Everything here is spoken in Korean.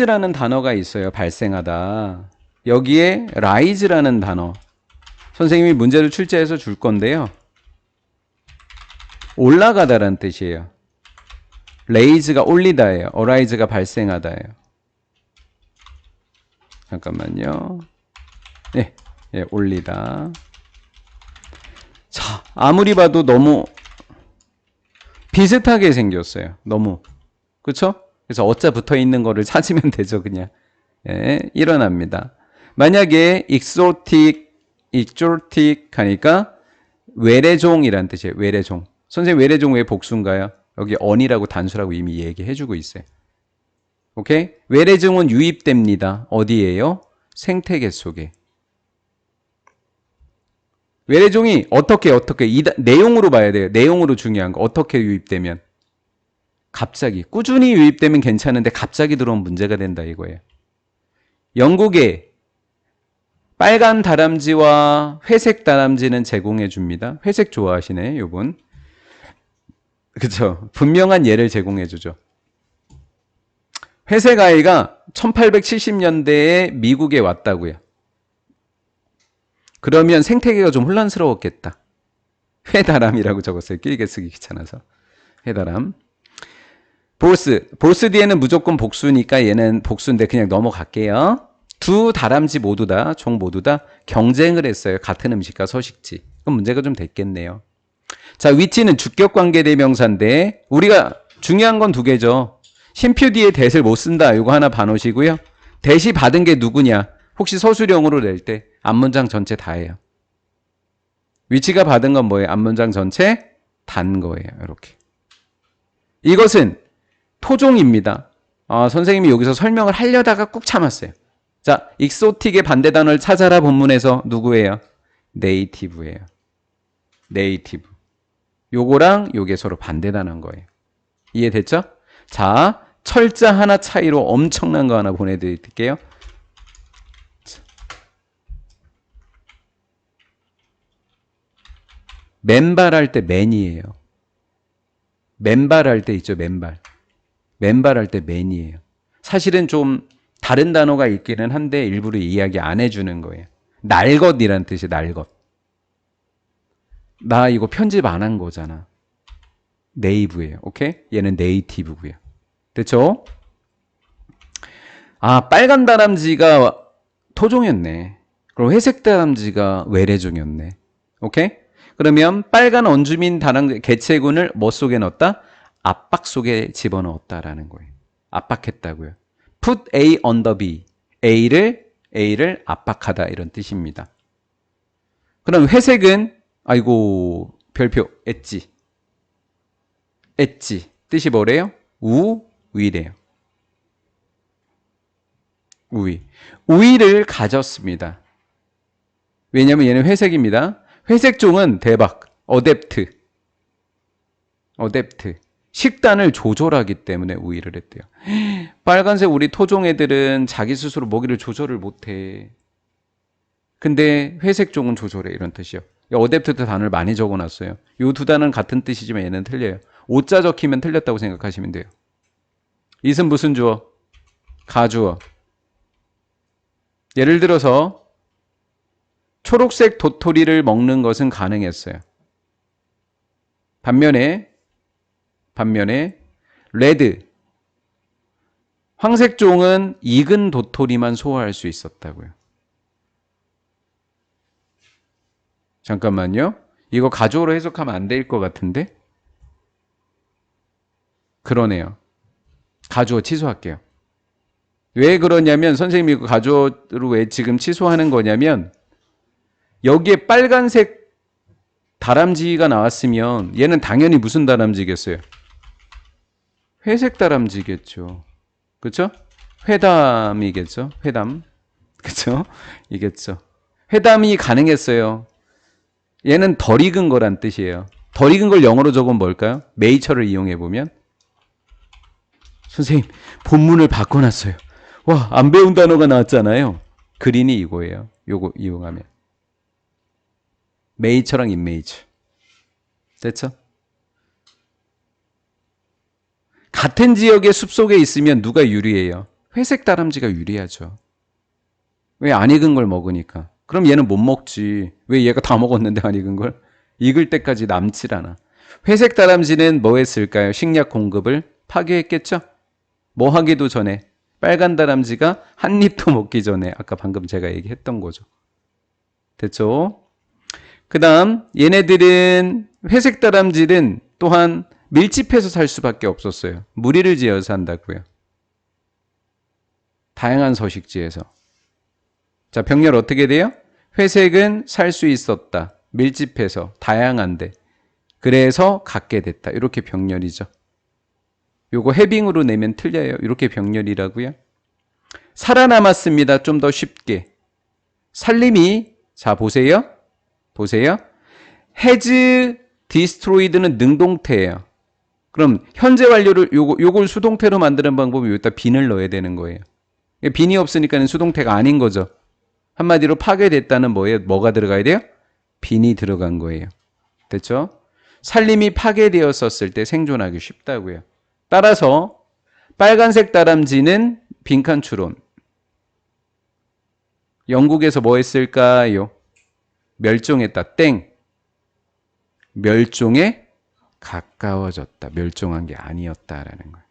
라는 단어가 있어요. 발생하다. 여기에 rise라는 단어. 선생님이 문제를 출제해서 줄 건데요. 올라가다라는 뜻이에요. raise가 올리다예요. arise가 발생하다예요. 잠깐만요. 네, 예, 올리다. 자, 아무리 봐도 너무 비슷하게 생겼어요. 너무. 그쵸? 그래서 어짜 붙어 있는 거를 찾으면 되죠, 그냥. 예, 일어납니다. 만약에 exotic, exotic 하니까 외래종이란 뜻이에요. 외래종. 선생님 외래종 왜 복수인가요? 여기 언이라고 단수라고 이미 얘기해 주고 있어요. 오케이? 외래종은 유입됩니다. 어디에요? 생태계 속에. 외래종이 어떻게 어떻게 이 내용으로 봐야 돼요. 내용으로 중요한 거 어떻게 유입되면 갑자기 꾸준히 유입되면 괜찮은데 갑자기 들어오면 문제가 된다 이거예요. 영국에 빨간 다람쥐와 회색 다람쥐는 제공해 줍니다. 회색 좋아하시네, 요분. 그쵸. 분명한 예를 제공해 주죠. 회색 아이가 1870년대에 미국에 왔다고요. 그러면 생태계가 좀 혼란스러웠겠다. 회다람이라고 적었어요. 길게 쓰기 귀찮아서. 회다람. 보스. 보스 뒤에는 무조건 복수니까 얘는 복수인데 그냥 넘어갈게요. 두 다람쥐 모두 다, 종 모두 다 경쟁을 했어요. 같은 음식과 서식지. 그럼 문제가 좀 됐겠네요. 자, 위치는 주격 관계 대명사인데 우리가 중요한 건 두 개죠. 심표 뒤에 대를 못 쓴다. 이거 하나 봐놓으시고요. 대시 받은 게 누구냐? 혹시 서술형으로 낼 때 앞문장 전체 다예요. 위치가 받은 건 뭐예요? 앞문장 전체 단 거예요. 이렇게. 이것은 토종입니다. 아, 선생님이 여기서 설명을 하려다가 꾹 참았어요. 자, 익소틱의 반대 단어를 찾아라 본문에서 누구예요? 네이티브예요. 네이티브. 요거랑 요게 서로 반대 단어인 거예요. 이해됐죠? 자, 철자 하나 차이로 엄청난 거 하나 보내드릴게요. 맨발할 때 맨이에요. 맨발할 때 있죠, 맨발. 맨발 할 때 맨이에요. 사실은 좀 다른 단어가 있기는 한데 일부러 이야기 안 해주는 거예요. 날것이란 뜻이 날것. 나 이거 편집 안 한 거잖아. 네이브예요. 오케이? 얘는 네이티브고요. 됐죠? 아, 빨간 다람쥐가 토종이었네. 그럼 회색 다람쥐가 외래종이었네. 오케이? 그러면 빨간 원주민 다람 개체군을 뭐 속에 넣었다? 압박 속에 집어넣었다라는 거예요. 압박했다고요. put A the B. A를 A를 압박하다 이런 뜻입니다. 그럼 회색은 아이고 별표 엣지 엣지 뜻이 뭐래요? 우 위래요. 우위 우위를 가졌습니다. 왜냐하면 얘는 회색입니다. 회색 종은 대박 어댑트 어댑트 식단을 조절하기 때문에 우위를 했대요. 빨간색 우리 토종 애들은 자기 스스로 먹이를 조절을 못해. 근데 회색 종은 조절해 이런 뜻이요. 어댑트 단어를 많이 적어놨어요. 이 두 단어는 같은 뜻이지만 얘는 틀려요. 오자 적히면 틀렸다고 생각하시면 돼요. 이은 무슨 주어? 가주어. 예를 들어서 초록색 도토리를 먹는 것은 가능했어요. 반면에 반면에 레드 황색 종은 익은 도토리만 소화할 수 있었다고요. 잠깐만요. 이거 가조로 해석하면 안 될 것 같은데? 그러네요. 가주어 취소할게요. 왜 그러냐면 선생님이 그 가주어로 왜 지금 취소하는 거냐면 여기에 빨간색 다람쥐가 나왔으면 얘는 당연히 무슨 다람쥐겠어요? 회색 다람쥐겠죠. 그렇죠? 회담이겠죠. 회담. 그렇죠? 이겠죠. 회담이 가능했어요. 얘는 덜 익은 거란 뜻이에요. 덜 익은 걸 영어로 적으면 뭘까요? 메이처를 이용해 보면 선생님 본문을 바꿔놨어요. 와 안 배운 단어가 나왔잖아요. 그린이 이거예요. 요거 이용하면 메이처랑 인메이처 됐죠? 같은 지역의 숲속에 있으면 누가 유리해요? 회색 다람쥐가 유리하죠. 왜 안 익은 걸 먹으니까. 그럼 얘는 못 먹지. 왜 얘가 다 먹었는데 안 익은 걸? 익을 때까지 남질 않아. 회색 다람쥐는 뭐 했을까요? 식량 공급을 파괴했겠죠? 뭐 하기도 전에 빨간 다람쥐가 한 입도 먹기 전에 아까 방금 제가 얘기했던 거죠. 됐죠? 그 다음 얘네들은 회색 다람쥐는 또한 밀집해서 살 수밖에 없었어요. 무리를 지어서 산다고요. 다양한 서식지에서. 자, 병렬 어떻게 돼요? 회색은 살 수 있었다. 밀집해서 다양한데. 그래서 갖게 됐다. 이렇게 병렬이죠. 요거 해빙으로 내면 틀려요. 이렇게 병렬이라고요. 살아남았습니다. 좀 더 쉽게. 살림이 자 보세요. 보세요. has destroyed는 능동태예요. 그럼 현재 완료를 요거 요걸 수동태로 만드는 방법이 여기다 빈을 넣어야 되는 거예요. 빈이 없으니까는 수동태가 아닌 거죠. 한마디로 파괴됐다는 뭐에 뭐가 들어가야 돼요? 빈이 들어간 거예요. 됐죠? 살림이 파괴되었었을 때 생존하기 쉽다고요. 따라서 빨간색 다람쥐는 빈칸 추론. 영국에서 뭐 했을까요? 멸종했다. 땡. 멸종에 가까워졌다. 멸종한 게 아니었다라는 거예요.